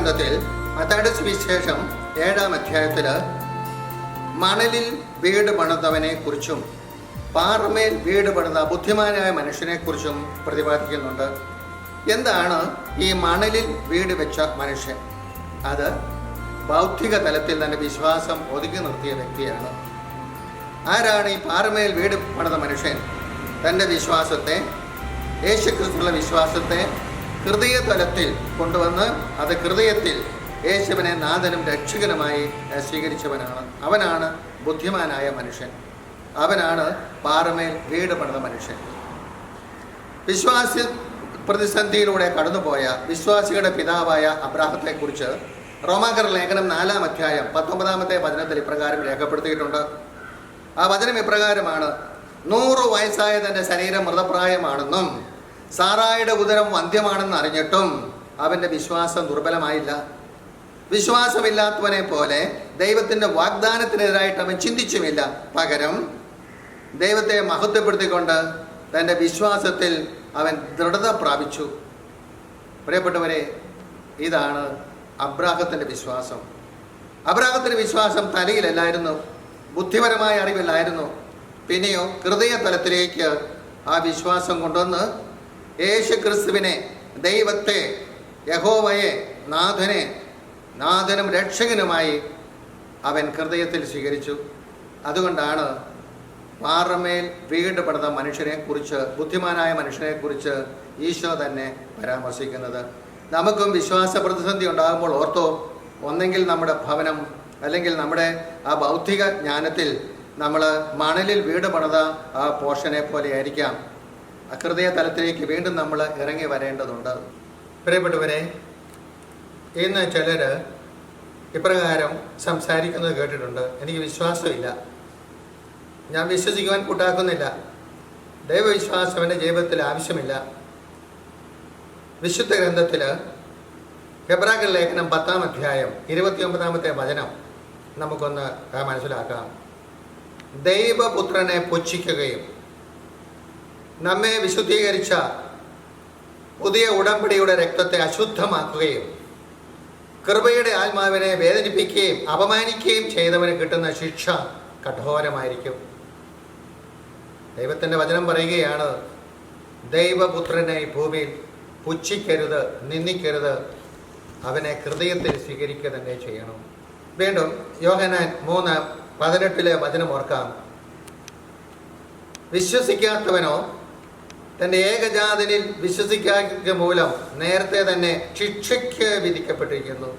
ഗ്രന്ഥത്തിൽ മത്തായുടെ സുവിശേഷം ഏഴാം അധ്യായത്തിൽ മണലിൽ വീട് പണിതവനെ കുറിച്ചും പാറമേൽ വീട് പണിത ബുദ്ധിമാനായ മനുഷ്യനെ കുറിച്ചും പ്രതിപാദിക്കുന്നുണ്ട്. എന്താണ് ഈ മണലിൽ വീട് വെച്ച മനുഷ്യൻ? അത് ഭൗതിക തലത്തിൽ തന്നെ വിശ്വാസം ഒതുക്കി നിർത്തിയ വ്യക്തിയാണ്. ആരാണ് ഈ പാറമേൽ വീട് പണിത മനുഷ്യൻ? തന്റെ വിശ്വാസത്തെ യേശുക്രിസ്തുള്ള വിശ്വാസത്തെ ഹൃദയ തലത്തിൽ കൊണ്ടുവന്ന് അത് ഹൃദയത്തിൽ യേശുവിനെ നാഥനും രക്ഷകനുമായി സ്വീകരിച്ചവനാണ്. അവനാണ് ബുദ്ധിമാനായ മനുഷ്യൻ. അവനാണ് പാറമേൽ വീട് പണിത മനുഷ്യൻ. വിശ്വാസി പ്രതിസന്ധിയിലൂടെ കടന്നുപോയ വിശ്വാസികളുടെ പിതാവായ അബ്രാഹത്തെക്കുറിച്ച് റോമാകർ ലേഖനം നാലാം അധ്യായം പത്തൊമ്പതാമത്തെ വചനത്തിൽ ഇപ്രകാരം രേഖപ്പെടുത്തിയിട്ടുണ്ട്. ആ വചനം ഇപ്രകാരമാണ് നൂറ് വയസ്സായ തന്റെ ശരീരം മൃതപ്രായമാണെന്നും സാറായുടെ ഉദരം വന്ധ്യമാണെന്ന് അറിഞ്ഞിട്ടും അവന്റെ വിശ്വാസം ദുർബലമായില്ല. വിശ്വാസമില്ലാത്തവനെ പോലെ ദൈവത്തിന്റെ വാഗ്ദാനത്തിനെതിരായിട്ട് അവൻ ചിന്തിച്ചുമില്ല. പകരം ദൈവത്തെ മഹത്വപ്പെടുത്തിക്കൊണ്ട് തന്റെ വിശ്വാസത്തിൽ അവൻ ദൃഢത പ്രാപിച്ചു. പ്രിയപ്പെട്ടവരെ ഇതാണ് അബ്രാഹത്തിന്റെ വിശ്വാസം. അബ്രാഹത്തിന്റെ വിശ്വാസം തലയിലല്ലായിരുന്നു ബുദ്ധിപരമായ അറിവില്ലായിരുന്നു. പിന്നെയോ ഹൃദയ തലത്തിലേക്ക് ആ വിശ്വാസം കൊണ്ടുവന്ന് യേശു ക്രിസ്തുവിനെ ദൈവത്തെ യഹോവയെ നാഥനെ നാഥനും രക്ഷകനുമായി അവൻ ഹൃദയത്തിൽ സ്വീകരിച്ചു. അതുകൊണ്ടാണ് പാറമേൽ വീട് മനുഷ്യനെ കുറിച്ച് ബുദ്ധിമാനായ മനുഷ്യനെ കുറിച്ച് ഈശോ തന്നെ പരാമർശിക്കുന്നത്. നമുക്കും വിശ്വാസ പ്രതിസന്ധി ഉണ്ടാകുമ്പോൾ ഓർത്തോ ഒന്നെങ്കിൽ നമ്മുടെ ഭവനം അല്ലെങ്കിൽ നമ്മുടെ ആ ബൗദ്ധിക ജ്ഞാനത്തിൽ നമ്മൾ മണലിൽ വീട് പണിത ആ പോഷനെ പോലെ ആയിരിക്കാം. ഹൃദയ തലത്തിലേക്ക് വീണ്ടും നമ്മൾ ഇറങ്ങി വരേണ്ടതുണ്ട്. പ്രിയപ്പെട്ടവരെ ഇന്ന് ചിലർ ഇപ്രകാരം സംസാരിക്കുന്നത് കേട്ടിട്ടുണ്ട്. എനിക്ക് വിശ്വാസമില്ല. ഞാൻ വിശ്വസിക്കുവാൻ കൂട്ടാക്കുന്നില്ല. ദൈവവിശ്വാസം എന്റെ ജീവിതത്തിൽ ആവശ്യമില്ല. വിശുദ്ധ ഗ്രന്ഥത്തിൽ ഹെബ്രാഗർ ലേഖനം പത്താം അധ്യായം ഇരുപത്തിയൊമ്പതാമത്തെ വചനം നമുക്കൊന്ന് മനസ്സിലാക്കാം. ദൈവപുത്രനെ പുച്ഛിക്കുകയും നമ്മെ വിശുദ്ധീകരിച്ച പുതിയ ഉടമ്പടിയുടെ രക്തത്തെ അശുദ്ധമാക്കുകയും കൃപയുടെ ആത്മാവിനെ വേദനിപ്പിക്കുകയും അപമാനിക്കുകയും ചെയ്തവന് കിട്ടുന്ന ശിക്ഷ കഠോരമായിരിക്കും. ദൈവത്തിന്റെ വചനം പറയുകയാണ് ദൈവപുത്രനെ ഭൂമിയിൽ പുച്ഛിക്കരുത് നിന്ദിക്കരുത്. അവനെ ഹൃദയത്തിൽ സ്വീകരിക്കുക തന്നെ ചെയ്യണം. വീണ്ടും യോഹനാൻ മൂന്ന് പതിനെട്ടിലെ വചനം ഓർക്കാം. വിശ്വസിക്കാത്തവനോ തന്റെ ഏകജാതനിൽ വിശ്വസിക്കാത്ത മൂലം നേരത്തെ തന്നെ ശിക്ഷയ്ക്ക് വിധിക്കപ്പെട്ടിരിക്കുന്നു.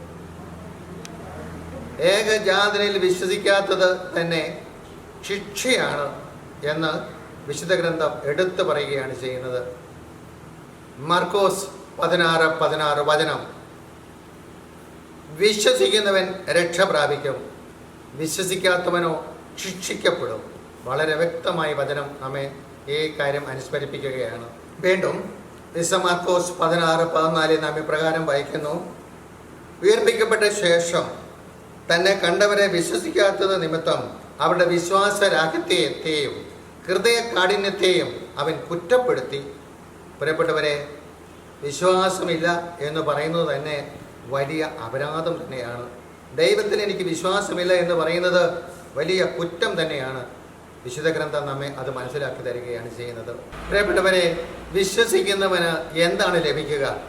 ഏകജാതനിൽ വിശ്വസിക്കാത്തത് തന്നെ ശിക്ഷയാണ് എന്ന് വിശുദ്ധ ഗ്രന്ഥം എടുത്തു പറയുകയാണ് ചെയ്യുന്നത്. മർക്കോസ് പതിനാറ് പതിനാറ് വചനം. വിശ്വസിക്കുന്നവൻ രക്ഷ പ്രാപിക്കും. വിശ്വസിക്കാത്തവനോ ശിക്ഷിക്കപ്പെടും. വളരെ വ്യക്തമായ വചനം നമ്മെ ഈ കാര്യം അനുസ്മരിപ്പിക്കുകയാണ്. വീണ്ടും മാർക്കോസ് പതിനാറ് പതിനാലിൽ നാം ഇപ്രകാരം വായിക്കുന്നു ഉയർപ്പിക്കപ്പെട്ട ശേഷം തന്നെ കണ്ടവരെ വിശ്വസിക്കാത്തത് നിമിത്തം അവരുടെ വിശ്വാസരാഹിത്യത്തെയും ഹൃദയ കാഠിന്യത്തെയും അവൻ കുറ്റപ്പെടുത്തി. പ്രിയപ്പെട്ടവരെ വിശ്വാസമില്ല എന്ന് പറയുന്നത് തന്നെ വലിയ അപരാധം തന്നെയാണ്. ദൈവത്തിൽ എനിക്ക് വിശ്വാസമില്ല എന്ന് പറയുന്നത് വലിയ കുറ്റം തന്നെയാണ്. വിശുദ്ധ ഗ്രന്ഥം നമ്മെ അത് മനസ്സിലാക്കി തരികയാണ് ചെയ്യുന്നത്. പ്രിയപ്പെട്ടവരെ വിശ്വസിക്കുന്നവന് എന്താണ് ലഭിക്കുക?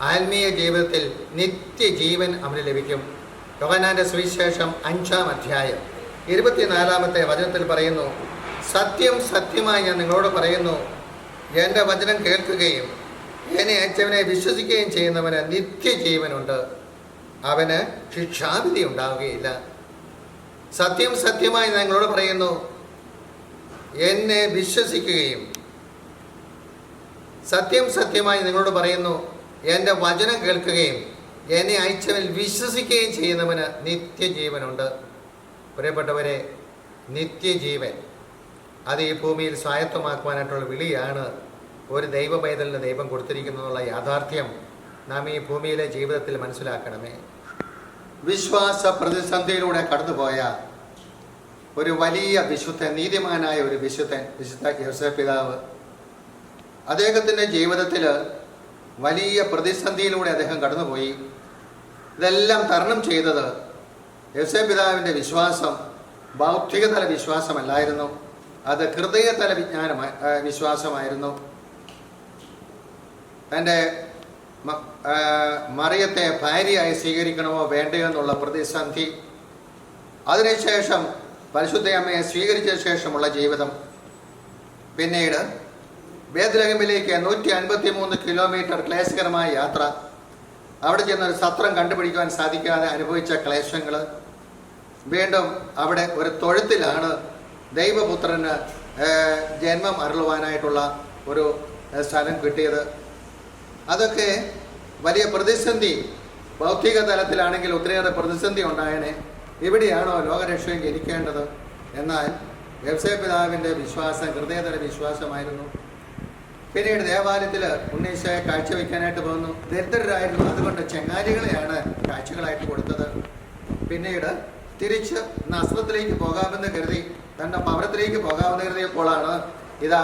ആത്മീയ ജീവിതത്തിൽ നിത്യജീവൻ അവന് ലഭിക്കും. യോഹനാന്റെ സുവിശേഷം അഞ്ചാം അധ്യായം ഇരുപത്തിനാലാമത്തെ വചനത്തിൽ പറയുന്നു സത്യം സത്യമായി ഞാൻ നിങ്ങളോട് പറയുന്നു എന്റെ വചനം കേൾക്കുകയും എന്നെ അയച്ചവനെ വിശ്വസിക്കുകയും ചെയ്യുന്നവന് നിത്യജീവനുണ്ട്. അവന് ശിക്ഷാവിധി ഉണ്ടാവുകയില്ല. സത്യം സത്യമായി നിങ്ങളോട് പറയുന്നു എന്നെ വിശ്വസിക്കുകയും. സത്യം സത്യമായി നിങ്ങളോട് പറയുന്നു എന്റെ വചനം കേൾക്കുകയും എന്നെ അയച്ചവനിൽ വിശ്വസിക്കുകയും ചെയ്യുന്നവന് നിത്യജീവനുണ്ട്. പ്രിയപ്പെട്ടവരെ നിത്യജീവൻ. അത് ഈ ഭൂമിയിൽ സ്വായത്തമാക്കുവാനായിട്ടുള്ള വിളിയാണ് ഒരു ദൈവ പൈതലിന് ദൈവം കൊടുത്തിരിക്കുന്നുള്ള യാഥാർത്ഥ്യം നാം ഈ ഭൂമിയിലെ ജീവിതത്തിൽ മനസ്സിലാക്കണമേ. വിശ്വാസ പ്രതിസന്ധിയിലൂടെ കടന്നുപോയ ഒരു വലിയ വിശുദ്ധൻ നീതിമാനായ ഒരു വിശുദ്ധൻ വിശുദ്ധ യോസഫ് പിതാവ്. അദ്ദേഹത്തിന്റെ ജീവിതത്തിൽ വലിയ പ്രതിസന്ധിയിലൂടെ അദ്ദേഹം കടന്നുപോയി. ഇതെല്ലാം തരണം ചെയ്തത് യോസഫ് പിതാവിന്റെ വിശ്വാസം ബൗദ്ധികതല വിശ്വാസമല്ലായിരുന്നു. അത് ഹൃദയതല വിജ്ഞാന വിശ്വാസമായിരുന്നു. തന്റെ മറിയത്തെ ഭാര്യയായി സ്വീകരിക്കണമോ വേണ്ടയോ എന്നുള്ള പ്രതിസന്ധി. അതിനുശേഷം പരിശുദ്ധ അമ്മയെ സ്വീകരിച്ച ശേഷമുള്ള ജീവിതം. പിന്നീട് വേദലഹമിലേക്ക് നൂറ്റി അൻപത്തി മൂന്ന് കിലോമീറ്റർ ക്ലേശകരമായ യാത്ര. അവിടെ ചെന്ന് ഒരു സത്രം കണ്ടുപിടിക്കുവാൻ സാധിക്കാതെ അനുഭവിച്ച ക്ലേശങ്ങൾ വീണ്ടും അവിടെ ഒരു തൊഴുത്തിലാണ് ദൈവപുത്രന് ജന്മം അരുളുവാനായിട്ടുള്ള ഒരു സ്ഥലം കിട്ടിയത്. അതൊക്കെ വലിയ പ്രതിസന്ധി ഭൗതിക തലത്തിലാണെങ്കിൽ ഒത്തിരിയേറെ പ്രതിസന്ധി ഉണ്ടായനെ. ഇവിടെയാണോ ലോകരക്ഷയും ജനിക്കേണ്ടത് എന്നാൽ വ്യവസായ പിതാവിന്റെ വിശ്വാസം ഹൃദയതര വിശ്വാസമായിരുന്നു. പിന്നീട് ദേവാലയത്തിൽ ഉണ്ണീശയെ കാഴ്ചവെക്കാനായിട്ട് പോകുന്നു ദരിദ്രരായിരുന്നു അതുകൊണ്ട് ചെങ്ങാലികളെയാണ് കാഴ്ചകളായിട്ട് കൊടുത്തത്. പിന്നീട് തിരിച്ച് നസ്രത്തിലേക്ക് പോകാമെന്ന് കരുതി തന്റെ പവറത്തിലേക്ക് പോകാമെന്ന് കരുതിയപ്പോഴാണ് ഇതാ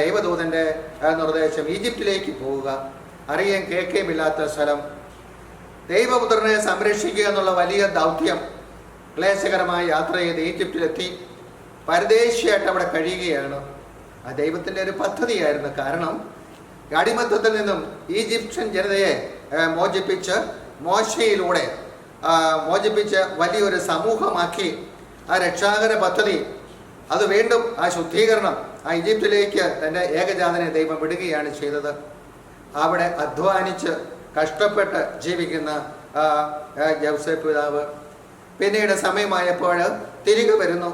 ദൈവദൂതന്റെ നിർദ്ദേശം ഈജിപ്തിലേക്ക് പോവുക. അറിയാൻ കേൾക്കുകയുമില്ലാത്ത സ്ഥലം. ദൈവപുത്രനെ സംരക്ഷിക്കുക എന്നുള്ള വലിയ ദൗത്യം ക്ലേശകരമായ യാത്ര ചെയ്ത് ഈജിപ്തിലെത്തി പരദേശിയായിട്ട് അവിടെ കഴിയുകയാണ്. ആ ദൈവത്തിന്റെ ഒരു പദ്ധതിയായിരുന്നു. കാരണം അടിമത്തത്തിൽ നിന്നും ഈജിപ്ഷ്യൻ ജനതയെ മോചിപ്പിച്ച് മോശയിലൂടെ മോചിപ്പിച്ച് വലിയൊരു സമൂഹമാക്കി ആ രക്ഷാകര പദ്ധതി. അത് വീണ്ടും ആ ശുദ്ധീകരണം ആ ഈജിപ്തിലേക്ക് തന്റെ ഏകജാതനെ ദൈവം വിടുകയാണ് ചെയ്തത്. അവിടെ അധ്വാനിച്ച് കഷ്ടപ്പെട്ട് ജീവിക്കുന്ന ആ, പിതാവ് പിന്നീട് സമയമായപ്പോൾ തിരികെ വരുന്നു.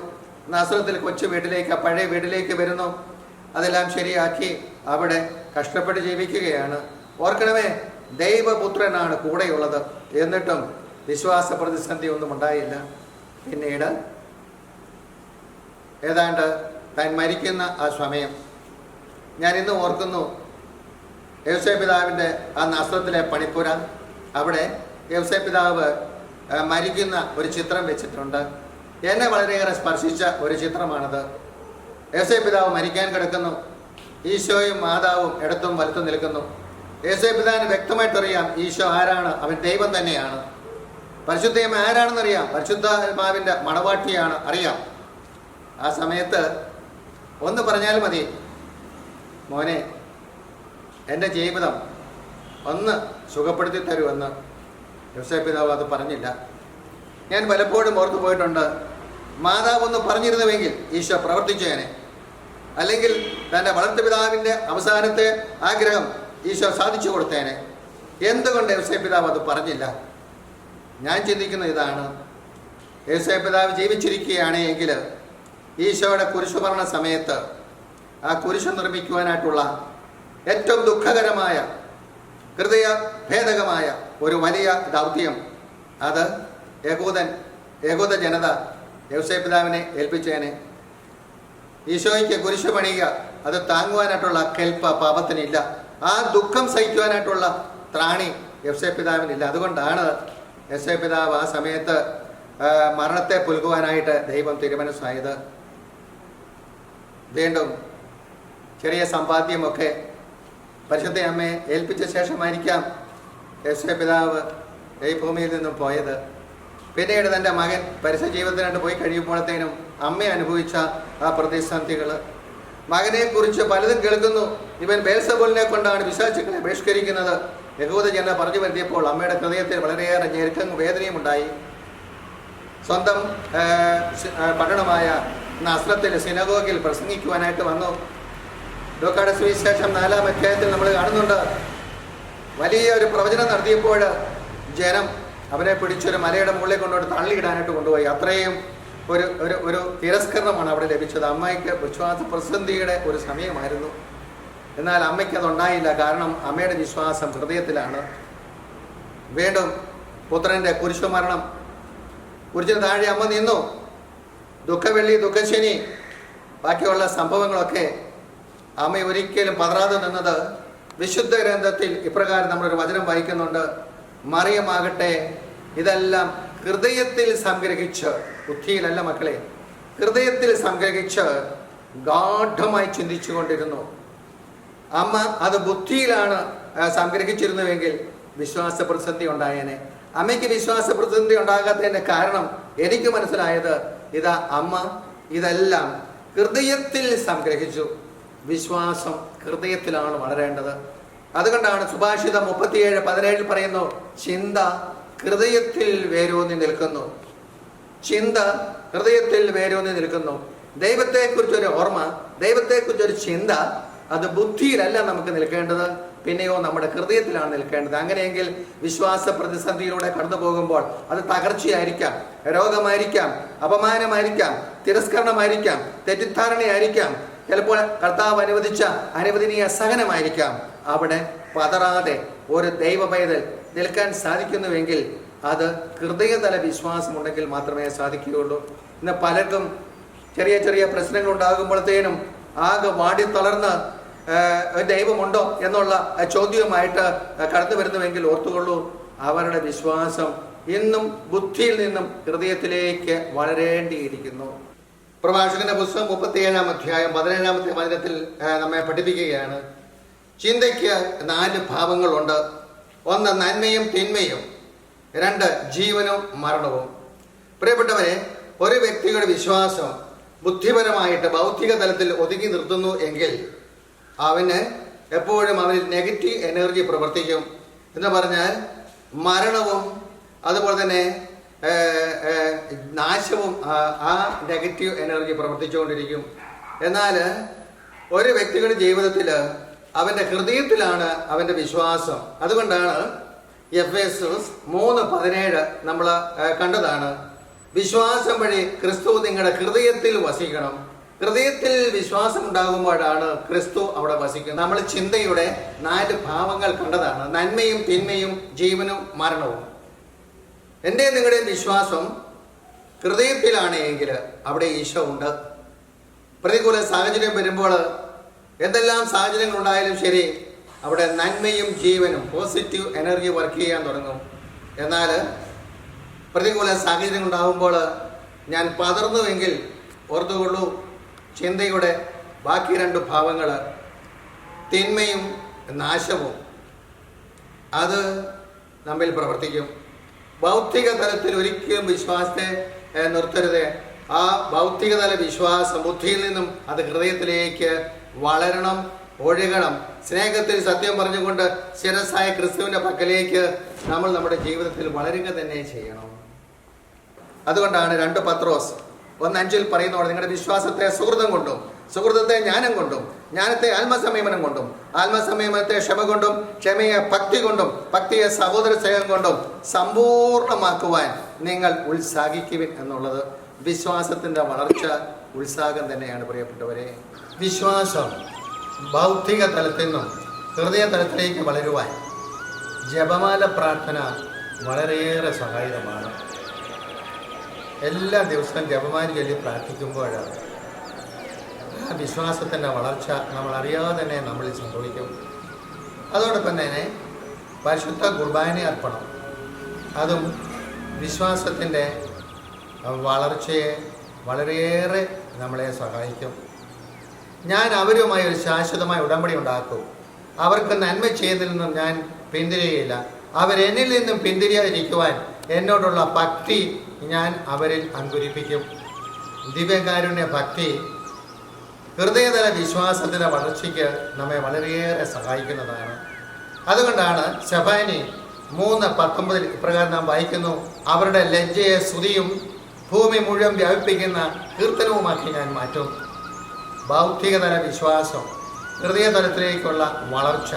നസ്രത്തിൽ കൊച്ചു വീട്ടിലേക്ക് പഴയ വീട്ടിലേക്ക് വരുന്നു. അതെല്ലാം ശരിയാക്കി അവിടെ കഷ്ടപ്പെട്ട് ജീവിക്കുകയാണ്. ഓർക്കണമേ ദൈവപുത്രനാണ് കൂടെയുള്ളത്. എന്നിട്ടും വിശ്വാസ പ്രതിസന്ധി ഒന്നും ഉണ്ടായില്ല. പിന്നീട് ഏതാണ്ട് താൻ മരിക്കുന്ന ആ സമയം. ഞാൻ ഇന്ന് ഓർക്കുന്നു യവസായ പിതാവിന്റെ ആ നസ്രത്തിലെ പണിപ്പുര അവിടെ യവസായ പിതാവ് മരിക്കുന്ന ഒരു ചിത്രം വെച്ചിട്ടുണ്ട്. എന്നെ വളരെയേറെ സ്പർശിച്ച ഒരു ചിത്രമാണത്. യവസേ പിതാവ് മരിക്കാൻ കിടക്കുന്നു. ഈശോയും മാതാവും ഇടത്തും വലത്തും നിൽക്കുന്നു. യേശോ പിതാവിന് വ്യക്തമായിട്ടറിയാം ഈശോ ആരാണ്. അവൻ ദൈവം തന്നെയാണ്. പരിശുദ്ധയമ്മ ആരാണെന്നറിയാം. പരിശുദ്ധാത്മാവിന്റെ മണവാട്ടിയാണ് അറിയാം. ആ സമയത്ത് ഒന്ന് പറഞ്ഞാൽ മതി. മോനെ എന്റെ ജീവിതം ഒന്ന് സുഖപ്പെടുത്തി തരുമെന്ന് യോസേഫ് പിതാവ് അത് പറഞ്ഞില്ല. ഞാൻ പലപ്പോഴും ഓർത്തു പോയിട്ടുണ്ട് മാതാവ് ഒന്ന് പറഞ്ഞിരുന്നുവെങ്കിൽ ഈശോ പ്രവർത്തിച്ചേനെ. അല്ലെങ്കിൽ തന്റെ വളർത്തുപിതാവിന്റെ അവസാനത്തെ ആഗ്രഹം ഈശോ സാധിച്ചു കൊടുത്തേനെ. എന്തുകൊണ്ട് യോസേഫ് പിതാവ് അത് പറഞ്ഞില്ല? ഞാൻ ചിന്തിക്കുന്ന ഇതാണ്. യേശുദൈവ പിതാവ് ജീവിച്ചിരിക്കുകയാണ് എങ്കിൽ ഈശോയുടെ കുരിശുമരണ സമയത്ത് ആ കുരിശ് നിർമ്മിക്കുവാനായിട്ടുള്ള ഏറ്റവും ദുഃഖകരമായ ഹൃദയ ഭേദകമായ ഒരു വലിയ ദൗത്യം. അത് ഏകോദൻ ഏകോദ ജനത യവസേ പിതാവിനെ ഏൽപ്പിച്ചേനെ. ഈശോയ്ക്ക് കുരിശു പണിയുക അത് താങ്ങുവാനായിട്ടുള്ള കെൽപ്പ പാപത്തിനില്ല. ആ ദുഃഖം സഹിക്കുവാനായിട്ടുള്ള ത്രാണി യവസേ പിതാവിനില്ല അതുകൊണ്ടാണ് യവസേ പിതാവ് ആ സമയത്ത് മരണത്തെ പുൽകുവാനായിട്ട് ദൈവം തിരുമനസ്സായത്. വീണ്ടും ചെറിയ സമ്പാദ്യമൊക്കെ പരിശുദ്ധ അമ്മയെ ഏൽപ്പിച്ച ശേഷമായിരിക്കാം യേശുവിന്റെ പിതാവ് ഈ ഭൂമിയിൽ നിന്നും പോയത്. പിന്നീട് തന്റെ മകൻ പരിസര ജീവിതത്തിനായിട്ട് പോയി കഴിയുമ്പോഴത്തേനും അമ്മ അനുഭവിച്ച ആ പ്രതിസന്ധികൾ. മകനെക്കുറിച്ച് പലതും കേൾക്കുന്നു. ഇവൻ ബേൽസബോലിനെ കൊണ്ടാണ് വിശ്വാസികളെ ബഹിഷ്കരിക്കുന്നത്. യഹൂദ ജന പറഞ്ഞു വരുത്തിയപ്പോൾ അമ്മയുടെ ഹൃദയത്തിൽ വളരെയേറെ ഞെരുക്കവും വേദനയും ഉണ്ടായി. സ്വന്തം പട്ടണമായ നസ്രത്തിൽ സിനഗോഗിൽ പ്രസംഗിക്കുവാനായിട്ട് വന്നു. ലൂക്കാട് സുവിശേഷം നാലാം അധ്യായത്തിൽ നമ്മൾ കാണുന്നുണ്ട്. വലിയ ഒരു പ്രവചനം നടത്തിയപ്പോൾ ജനം അവരെ പിടിച്ചൊരു മലയുടെ മുകളിൽ കൊണ്ടുപോയി തള്ളിയിടാനായിട്ട് കൊണ്ടുപോയി. അത്രയും ഒരു ഒരു ഒരു തിരസ്കരണമാണ് അവിടെ ലഭിച്ചത്. അമ്മയ്ക്ക് വിശ്വാസ പ്രതിസന്ധിയുടെ ഒരു സമയമായിരുന്നു. എന്നാൽ അമ്മയ്ക്ക് അതുണ്ടായില്ല കാരണം അമ്മയുടെ വിശ്വാസം ഹൃദയത്തിലാണ്. വീണ്ടും പുത്രന്റെ കുരിശുമരണം. കുരിശിന് താഴെ അമ്മ നിന്നു. ദുഃഖവെള്ളി ദുഃഖശനി ബാക്കിയുള്ള സംഭവങ്ങളൊക്കെ അമ്മ ഒരിക്കലും പതറാതെ നിന്നത് വിശുദ്ധ ഗ്രന്ഥത്തിൽ ഇപ്രകാരം നമ്മളൊരു വചനം വായിക്കുന്നുണ്ട്. മറിയമാകട്ടെ ഇതെല്ലാം ഹൃദയത്തിൽ സംഗ്രഹിച്ച് ബുദ്ധിയിലല്ല മക്കളെ ഹൃദയത്തിൽ സംഗ്രഹിച്ച് ഗാഠമായി ചിന്തിച്ചു കൊണ്ടിരുന്നു അമ്മ അത് ബുദ്ധിയിലാണ് സംഗ്രഹിച്ചിരുന്നുവെങ്കിൽ വിശ്വാസ പ്രതിസന്ധി ഉണ്ടായേനെ. അമ്മയ്ക്ക് വിശ്വാസ പ്രതിസന്ധി ഉണ്ടാകാത്തതിന്റെ കാരണം എനിക്ക് മനസ്സിലായത് ഇതാ അമ്മ ഇതെല്ലാം ഹൃദയത്തിൽ സംഗ്രഹിച്ചു. വിശ്വാസം ഹൃദയത്തിലാണ് വളരേണ്ടത്. അതുകൊണ്ടാണ് സുഭാഷിതം മുപ്പത്തിയേഴ് പതിനേഴിൽ പറയുന്നു ചിന്ത ഹൃദയത്തിൽ വേരൂന്നി നിൽക്കുന്നു. ചിന്ത ഹൃദയത്തിൽ വേരൂന്നി നിൽക്കുന്നു. ദൈവത്തെക്കുറിച്ചൊരു ഓർമ്മ ദൈവത്തെക്കുറിച്ചൊരു ചിന്ത അത് ബുദ്ധിയിലല്ല നമുക്ക് നിൽക്കേണ്ടത് പിന്നെയോ നമ്മുടെ ഹൃദയത്തിലാണ് നിൽക്കേണ്ടത്. അങ്ങനെയെങ്കിൽ വിശ്വാസ പ്രതിസന്ധിയിലൂടെ കടന്നു പോകുമ്പോൾ അത് തകർച്ചയായിരിക്കാം രോഗമായിരിക്കാം അപമാനമായിരിക്കാം തിരസ്കരണമായിരിക്കാം തെറ്റിദ്ധാരണയായിരിക്കാം ചിലപ്പോൾ കർത്താവ് അനുവദിച്ച അനുവദനീയ സഹനമായിരിക്കാം. അവിടെ പതറാതെ ഒരു ദൈവ പൈതൽ നിൽക്കാൻ സാധിക്കുന്നുവെങ്കിൽ അത് ഹൃദയതല വിശ്വാസമുണ്ടെങ്കിൽ മാത്രമേ സാധിക്കുകയുള്ളൂ. ഇന്ന് പലർക്കും ചെറിയ ചെറിയ പ്രശ്നങ്ങൾ ഉണ്ടാകുമ്പോഴത്തേനും ആകെ വാടി തളർന്ന് ദൈവമുണ്ടോ എന്നുള്ള ചോദ്യവുമായിട്ട് കടന്നു വരുന്നുവെങ്കിൽ ഓർത്തുകൊള്ളൂ അവരുടെ വിശ്വാസം ഇന്നും ബുദ്ധിയിൽ നിന്നും ഹൃദയത്തിലേക്ക് വളരേണ്ടിയിരിക്കുന്നു. പ്രഭാഷകന്റെ പുസ്തകം മുപ്പത്തിയേഴാം അധ്യായം പതിനേഴാമത്തെ വചനത്തിൽ നമ്മെ പഠിപ്പിക്കുകയാണ്. ചിന്തയ്ക്ക് നാല് ഭാവങ്ങളുണ്ട്. ഒന്ന് നന്മയും തിന്മയും രണ്ട് ജീവനും മരണവും. പ്രിയപ്പെട്ടവരെ ഒരു വ്യക്തിയുടെ വിശ്വാസം ബുദ്ധിപരമായിട്ട് ഭൗതിക തലത്തിൽ ഒതുങ്ങി നിർത്തുന്നു എങ്കിൽ അവന് എപ്പോഴും അവനിൽ നെഗറ്റീവ് എനർജി പ്രവർത്തിക്കും. എന്ന് പറഞ്ഞാൽ മരണവും അതുപോലെ തന്നെ നാശവും ആ- നെഗറ്റീവ് എനർജി പ്രവർത്തിച്ചുകൊണ്ടിരിക്കും. എന്നാൽ ഒരു വ്യക്തിയുടെ ജീവിതത്തിൽ അവന്റെ ഹൃദയത്തിലാണ് അവന്റെ വിശ്വാസം. അതുകൊണ്ടാണ് എഫ് എസ് മൂന്ന് പതിനേഴ് നമ്മൾ കണ്ടതാണ്. വിശ്വാസം വഴി ക്രിസ്തു നിങ്ങളുടെ ഹൃദയത്തിൽ വസിക്കണം. ഹൃദയത്തിൽ വിശ്വാസം ഉണ്ടാകുമ്പോഴാണ് ക്രിസ്തു അവിടെ വസിക്കുന്നത്. നമ്മൾ ചിന്തയുടെ നാല് ഭാവങ്ങൾ കണ്ടതാണ്. നന്മയും തിന്മയും ജീവനും മരണവും. എന്റെ നിങ്ങളുടെ വിശ്വാസം ഹൃദയത്തിലാണ് എങ്കിൽ അവിടെ ഈശോ ഉണ്ട്. പ്രതികൂല സാഹചര്യം വരുമ്പോൾ എന്തെല്ലാം സാഹചര്യങ്ങൾ ഉണ്ടായാലും ശരി അവിടെ നന്മയും ജീവനും പോസിറ്റീവ് എനർജി വർക്ക് ചെയ്യാൻ തുടങ്ങും. എന്നാൽ പ്രതികൂല സാഹചര്യങ്ങൾ ഉണ്ടാകുമ്പോൾ ഞാൻ പതർന്നുവെങ്കിൽ ഓർത്തുകൊള്ളൂ ചിന്തയുടെ ബാക്കി രണ്ട് ഭാവങ്ങൾ തിന്മയും നാശവും. അത് നമ്മിൽ പ്രവർത്തിക്കും. ഭൗതിക തലത്തിൽ ഒരിക്കലും വിശ്വാസത്തെ നിർത്തരുത്. ആ ഭൗതികതല വിശ്വാസ ബുദ്ധിയിൽ നിന്നും അത് ഹൃദയത്തിലേക്ക് വളരണം ഒഴുകണം. സ്നേഹത്തിൽ സത്യം പറഞ്ഞുകൊണ്ട് ശിരസായ ക്രിസ്തുവിന്റെ പക്കലേക്ക് നമ്മൾ നമ്മുടെ ജീവിതത്തിൽ വളരുക തന്നെ ചെയ്യണം. അതുകൊണ്ടാണ് രണ്ട് പത്രോസ് ഒന്ന് അഞ്ചിൽ പറയുന്നതോടെ നിങ്ങളുടെ വിശ്വാസത്തെ സുഹൃതം കൊണ്ടും സുഹൃത്തത്തെ ജ്ഞാനം കൊണ്ടും ജ്ഞാനത്തെ ആത്മസംയമനം കൊണ്ടും ആത്മസംയമനത്തെ ക്ഷമ കൊണ്ടും ക്ഷമയെ ഭക്തി കൊണ്ടും ഭക്തിയെ സഹോദര സ്നേഹം കൊണ്ടും സമ്പൂർണമാക്കുവാൻ നിങ്ങൾ ഉത്സാഹിക്കുവിൻ എന്നുള്ളത് വിശ്വാസത്തിന്റെ വളർച്ച ഉത്സാഹം തന്നെയാണ് പ്രിയപ്പെട്ടവരെ. വിശ്വാസം ഭൗതിക തലത്തിൽ നിന്നും ഹൃദയ തലത്തിലേക്ക് വളരുവാൻ ജപമാല പ്രാർത്ഥന വളരെയേറെ സഹായകമാണ്. എല്ലാ ദിവസവും ജപമാരി ചൊല്ലി പ്രാർത്ഥിക്കുമ്പോഴാണ് ആ വിശ്വാസത്തിന്റെ വളർച്ച നമ്മൾ അറിയാതെ തന്നെ നമ്മൾ സംഭവിക്കും. അതോടൊപ്പം തന്നെ പരിശുദ്ധ കുർബാന അർപ്പണം. അതും വിശ്വാസത്തിന്റെ വളർച്ചയെ വളരെയേറെ നമ്മളെ സഹായിക്കും. ഞാൻ അവരുമായി ഒരു ശാശ്വതമായ ഉടമ്പടി ഉണ്ടാക്കും. അവർക്ക് നന്മ ചെയ്യുന്നതിൽ നിന്നും ഞാൻ പിന്തിരിയയില്ല അവരെന്നിൽ നിന്നും പിന്തിരിയാതിരിക്കുവാൻ എന്നോടുള്ള ഭക്തി ഞാൻ അവരിൽ അങ്കുരിപ്പിക്കും. ദിവ്യകാരുണ്യ ഭക്തി ഹൃദയതല വിശ്വാസത്തിന്റെ വളർച്ചയ്ക്ക് നമ്മെ വളരെയേറെ സഹായിക്കുന്നതാണ്. അതുകൊണ്ടാണ് ശബാനി മൂന്ന് പത്തൊമ്പതിൽ ഇപ്രകാരം നാം വായിക്കുന്നു അവരുടെ ലജ്ജയെ സ്തുതിയും ഭൂമി മുഴുവൻ വ്യാപിപ്പിക്കുന്ന കീർത്തനവുമാക്കി ഞാൻ മാറ്റും. ബൗദ്ധികതല വിശ്വാസം ഹൃദയതലത്തിലേക്കുള്ള വളർച്ച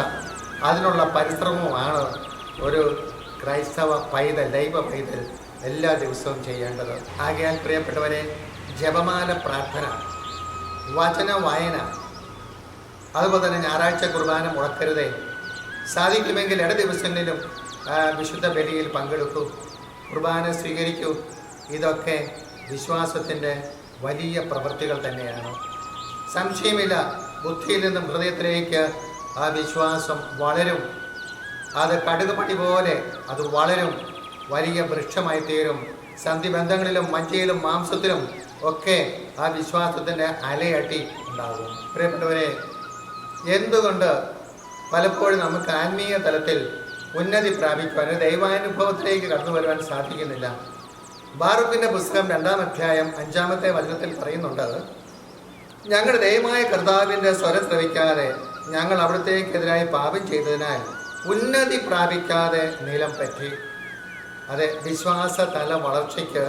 അതിനുള്ള പരിശ്രമമാണ് ഒരു ക്രൈസ്തവ പൈതൽ ദൈവ പൈതൽ. എല്ലാ ദിവസവും ചെയ്യേണ്ടത്. ആകയാൽ പ്രിയപ്പെട്ടവരെ ജപമാല പ്രാർത്ഥന വചന വായന അതുപോലെ തന്നെ ഞായറാഴ്ച കുർബാന മുടക്കരുതേ. സാധിക്കുമെങ്കിൽ ഇട ദിവസങ്ങളിലും വിശുദ്ധ ബലിയിൽ പങ്കെടുക്കൂ കുർബാന സ്വീകരിക്കൂ. ഇതൊക്കെ വിശ്വാസത്തിന്റെ വലിയ പ്രവൃത്തികൾ തന്നെയാണ്. സംശയമില്ല ബുദ്ധിയിൽ നിന്നും ഹൃദയത്തിലേക്ക് ആ വിശ്വാസം വളരും. അത് കടുകുപടി പോലെ അത് വളരും. വലിയ വൃക്ഷമായി തീരും. സന്ധിബന്ധങ്ങളിലും മജ്ജയിലും മാംസത്തിലും ഒക്കെ ആ വിശ്വാസത്തിന്റെ അലയട്ടി ഉണ്ടാകും. പ്രിയപ്പെട്ടവരെ എന്തുകൊണ്ട് പലപ്പോഴും നമുക്ക് ആത്മീയ തലത്തിൽ ഉന്നതി പ്രാപിക്കുവാൻ ദൈവാനുഭവത്തിലേക്ക് കടന്നു വരുവാൻ സാധിക്കുന്നില്ല? ബാറുക്കിന്റെ പുസ്തകം രണ്ടാം അധ്യായം അഞ്ചാമത്തെ വചനത്തിൽ പറയുന്നുണ്ട് ഞങ്ങളുടെ ദൈവമായ കർത്താവിന്റെ സ്വരം ശ്രവിക്കാതെ ഞങ്ങൾ അവിടത്തേക്കെതിരായി പാപം ചെയ്തതിനാൽ ഉന്നതി പ്രാപിക്കാതെ നീലം പറ്റി അതെ വിശ്വാസ തല വളർച്ചയ്ക്ക്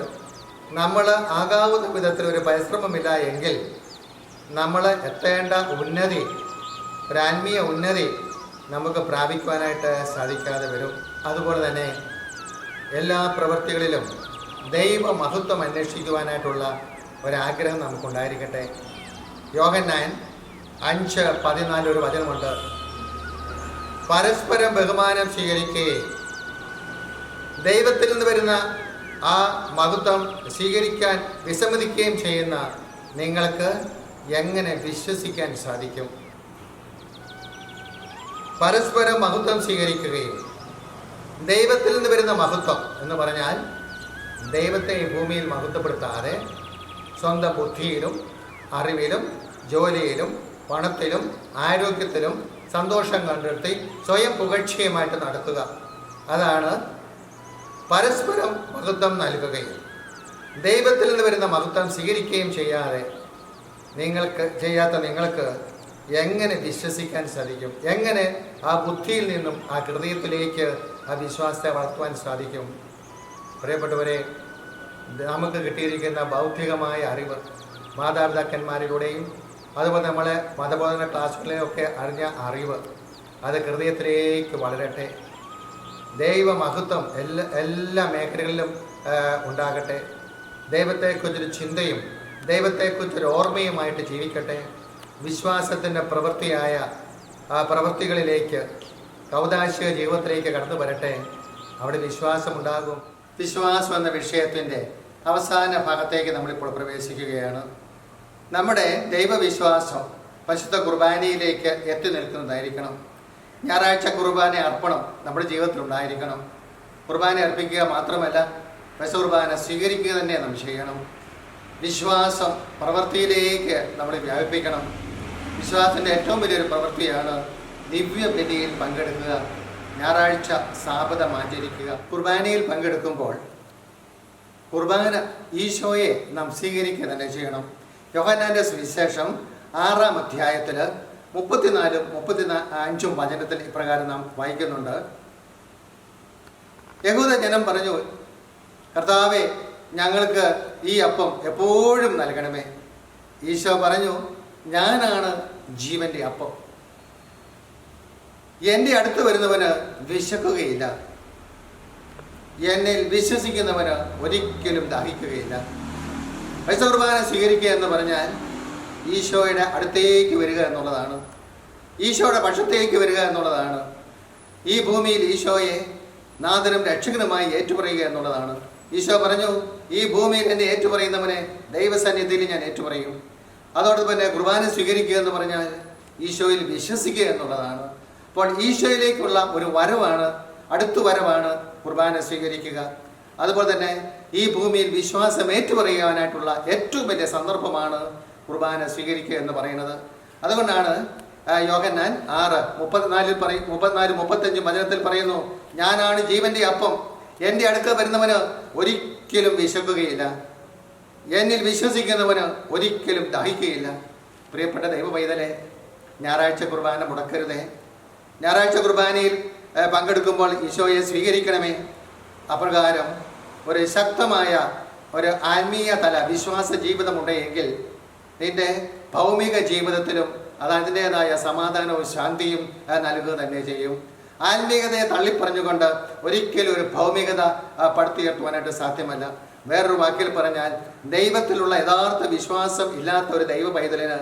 നമ്മൾ ആകാവുന്ന വിധത്തിൽ ഒരു പരിശ്രമമില്ല എങ്കിൽ നമ്മൾ എത്തേണ്ട ഉന്നതി ഒരു ആത്മീയ ഉന്നതി നമുക്ക് പ്രാപിക്കുവാനായിട്ട് സാധിക്കാതെ വരും. അതുപോലെ തന്നെ എല്ലാ പ്രവൃത്തികളിലും ദൈവ മഹത്വം അന്വേഷിക്കുവാനായിട്ടുള്ള ഒരാഗ്രഹം നമുക്കുണ്ടായിരിക്കട്ടെ. യോഹന്നാൻ അഞ്ച് പതിനാല് ഒരു വചനമുണ്ട്. പരസ്പരം ബഹുമാനം സ്വീകരിക്കുകയും ദൈവത്തിൽ നിന്ന് വരുന്ന ആ മഹത്വം സ്വീകരിക്കാൻ വിസമ്മതിക്കുകയും ചെയ്യുന്ന നിങ്ങൾക്ക് എങ്ങനെ വിശ്വസിക്കാൻ സാധിക്കും? പരസ്പരം മഹത്വം സ്വീകരിക്കുകയും ദൈവത്തിൽ നിന്ന് വരുന്ന മഹത്വം എന്ന് പറഞ്ഞാൽ ദൈവത്തെ ഈ ഭൂമിയിൽ മഹത്വപ്പെടുത്താതെ സ്വന്തം ബുദ്ധിയിലും അറിവിലും ജോലിയിലും പണത്തിലും ആരോഗ്യത്തിലും സന്തോഷം കണ്ടെത്തി സ്വയം പുകഴ്ചയുമായിട്ട് നടത്തുക അതാണ് പരസ്പരം മഹത്വം നൽകുകയും ദൈവത്തിൽ നിന്ന് വരുന്ന മഹത്വം സ്വീകരിക്കുകയും ചെയ്യാതെ നിങ്ങൾക്ക് ചെയ്യാത്ത നിങ്ങൾക്ക് എങ്ങനെ വിശ്വസിക്കാൻ സാധിക്കും? എങ്ങനെ ആ ബുദ്ധിയിൽ നിന്നും ആ ഹൃദയത്തിലേക്ക് ആ വിശ്വാസത്തെ വളർത്തുവാൻ സാധിക്കും? പ്രിയപ്പെട്ടവരെ നമുക്ക് കിട്ടിയിരിക്കുന്ന ബൗദ്ധികമായ അറിവ് മാതാപിതാക്കന്മാരിലൂടെയും അതുപോലെ നമ്മളെ മതബോധന ക്ലാസ്സുകളിലൊക്കെ അറിഞ്ഞ അറിവ് അത് ഹൃദയത്തിലേക്ക് വളരട്ടെ. ദൈവമഹത്വം എല്ലാ എല്ലാ മേഖലകളിലും ഉണ്ടാകട്ടെ. ദൈവത്തെക്കുറിച്ചൊരു ചിന്തയും ദൈവത്തെക്കുറിച്ചൊരു ഓർമ്മയുമായിട്ട് ജീവിക്കട്ടെ. വിശ്വാസത്തിന്റെ പ്രവൃത്തിയായ ആ പ്രവൃത്തികളിലേക്ക് കൗതാശിക ജീവിതത്തിലേക്ക് കടന്നു വരട്ടെ. അവിടെ വിശ്വാസമുണ്ടാകും. വിശ്വാസം എന്ന വിഷയത്തിന്റെ അവസാന ഭാഗത്തേക്ക് നമ്മളിപ്പോൾ പ്രവേശിക്കുകയാണ്. നമ്മുടെ ദൈവവിശ്വാസം പരിശുദ്ധ കുർബാനയിലേക്ക് എത്തി നിൽക്കുന്നതായിരിക്കണം. ഞായറാഴ്ച കുർബാന അർപ്പണം നമ്മുടെ ജീവിതത്തിൽ ഉണ്ടായിരിക്കണം കുർബാന അർപ്പിക്കുക മാത്രമല്ല വിശ കുർബാന സ്വീകരിക്കുക തന്നെ നാം ചെയ്യണം. വിശ്വാസം പ്രവൃത്തിയിലേക്ക് നമ്മൾ വ്യാപിപ്പിക്കണം. വിശ്വാസത്തിന്റെ ഏറ്റവും വലിയൊരു പ്രവൃത്തിയാണ് ദിവ്യബലിയിൽ പങ്കെടുക്കുക. ഞായറാഴ്ച സാപതം ആചരിക്കുക. കുർബാനയിൽ പങ്കെടുക്കുമ്പോൾ കുർബാന ഈശോയെ നാം സ്വീകരിക്കുക തന്നെ ചെയ്യണം. യോഹന്നാന്റെ സുവിശേഷം ആറാം അധ്യായത്തിൽ മുപ്പത്തിനാലും മുപ്പത്തിനാ അഞ്ചും വചനത്തിൽ ഇപ്രകാരം നാം വായിക്കുന്നുണ്ട്. യഹൂദ ജനം പറഞ്ഞു കർത്താവെ ഞങ്ങൾക്ക് ഈ അപ്പം എപ്പോഴും നൽകണമേ. ഈശോ പറഞ്ഞു ഞാനാണ് ജീവന്റെ അപ്പം. എന്റെ അടുത്ത് വരുന്നവന് വിശക്കുകയില്ല. എന്നിൽ വിശ്വസിക്കുന്നവന് ഒരിക്കലും ദാഹിക്കുകയില്ല. പൈസ കുർബാന സ്വീകരിക്കുക എന്ന് പറഞ്ഞാൽ ഈശോയുടെ അടുത്തേക്ക് വരിക എന്നുള്ളതാണ്. ഈശോയുടെ പക്ഷത്തേക്ക് വരിക എന്നുള്ളതാണ്. ഈ ഭൂമിയിൽ ഈശോയെ നാഥനും രക്ഷകനുമായി ഏറ്റുപറയുക എന്നുള്ളതാണ്. ഈശോ പറഞ്ഞു ഈ ഭൂമിയിൽ എന്നെ ഏറ്റുപറയുന്നവനെ ദൈവസന്നിധിയിൽ ഞാൻ ഏറ്റുപറയും. അതോടൊപ്പം തന്നെ കുർബാന സ്വീകരിക്കുക എന്ന് പറഞ്ഞാൽ ഈശോയിൽ വിശ്വസിക്കുക എന്നുള്ളതാണ്. അപ്പോൾ ഈശോയിലേക്കുള്ള ഒരു വരവാണ് അടുത്ത വരവാണ് കുർബാന സ്വീകരിക്കുക. അതുപോലെ തന്നെ ഈ ഭൂമിയിൽ വിശ്വാസം ഏറ്റുപറയുവാനായിട്ടുള്ള ഏറ്റവും വലിയ സന്ദർഭമാണ് കുർബാന സ്വീകരിക്കുക എന്ന് പറയുന്നത്. അതുകൊണ്ടാണ് യോഗന്നാൻ ആറ് മുപ്പത്തിനാലിൽ പറയും മുപ്പത്തിനാല് മുപ്പത്തഞ്ച് വചനത്തിൽ പറയുന്നു ഞാനാണ് ജീവന്റെ അപ്പം. എന്റെ അടുക്ക വരുന്നവന് ഒരിക്കലും വിശക്കുകയില്ല. എന്നിൽ വിശ്വസിക്കുന്നവന് ഒരിക്കലും ദാഹിക്കുകയില്ല. പ്രിയപ്പെട്ട ദൈവ പൈതലെ ഞായറാഴ്ച കുർബാന മുടക്കരുതേ. ഞായറാഴ്ച കുർബാനയിൽ പങ്കെടുക്കുമ്പോൾ ഈശോയെ സ്വീകരിക്കണമേ. അപ്രകാരം ഒരു ശക്തമായ ഒരു ആത്മീയ തല വിശ്വാസ ജീവിതമുണ്ടെങ്കിൽ നിന്റെ ഭൗമിക ജീവിതത്തിലും അത് അതിന്റെതായ സമാധാനവും ശാന്തിയും നൽകുക തന്നെ ചെയ്യും. ആത്മീയതയെ തള്ളിപ്പറഞ്ഞുകൊണ്ട് ഒരിക്കലും ഒരു ഭൗമികത പടുത്തുയർത്തുവാനായിട്ട് സാധ്യമല്ല. വേറൊരു വാക്കിൽ പറഞ്ഞാൽ ദൈവത്തിലുള്ള യഥാർത്ഥ വിശ്വാസം ഇല്ലാത്ത ഒരു ദൈവ പൈതലിന്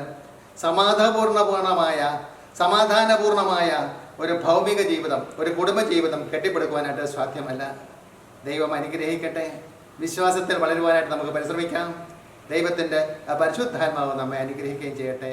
സമാധാനപൂർണപൂർണമായ സമാധാനപൂർണമായ ഒരു ഭൗമിക ജീവിതം ഒരു കുടുംബ ജീവിതം കെട്ടിപ്പടുക്കുവാനായിട്ട് സാധ്യമല്ല. ദൈവം അനുഗ്രഹിക്കട്ടെ. വിശ്വാസത്തിൽ വളരുവാനായിട്ട് നമുക്ക് പരിശ്രമിക്കാം. ദൈവത്തിന്റെ പരിശുദ്ധാത്മാവ് നമ്മെ അനുഗ്രഹിക്കുകയും ചെയ്യട്ടെ.